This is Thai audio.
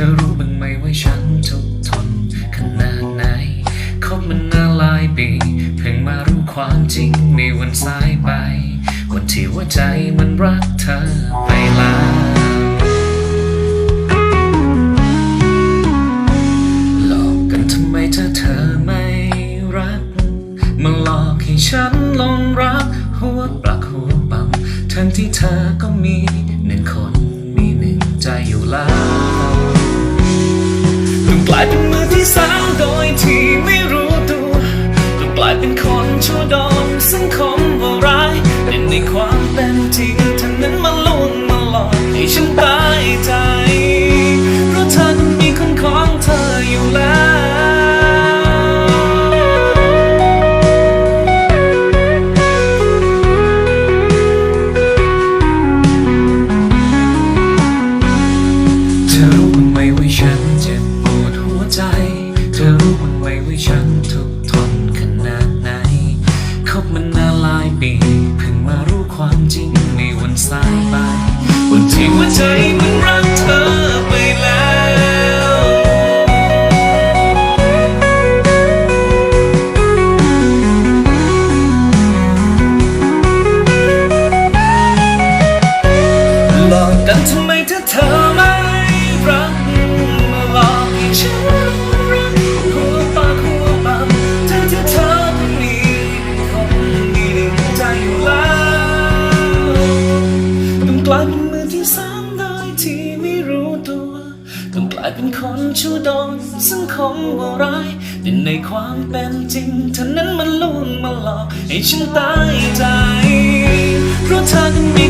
ธอรู้บ้างไหมว่าฉันทุกทนขนาดไหนคบมันนาหลายปี เพิ่งมารู้ความจริงในวันสายไป วันที่ว่าใจมันรักเธอไปแล้วหลอกกันทำไมเธอเธอไม่รักมาหลอกให้ฉันลงรัก หัวปลักหัวปั๊มทั้งที่เธอก็มีหนึ่งคนมีหนึ่งใจอยู่แล้วายเป็นมือที่สามโดยที่ไม่รู้ตัวต้องกลายเป็นคนชั่วดอนสังคมว่าร้ายแต่ในความเป็นจริง อรู้ไว่าฉันทุกทนขนาดไหนคบมันนานหลายปีเพิ่งมารู้ความจริงในวันสายไปวันที่หัวใจมันรักเธอไปแล้วหลอกกันทำ กลายเป็นมือที่สามโดยที่ไม่รู้ตัวต้องกลายเป็นคนชั่วโดนสังคงว่าร้ายแต่ในความเป็นจริงเธอนั้นมันลวงมาหลอกให้ฉันตายใจ เพราะเธอนั้นมี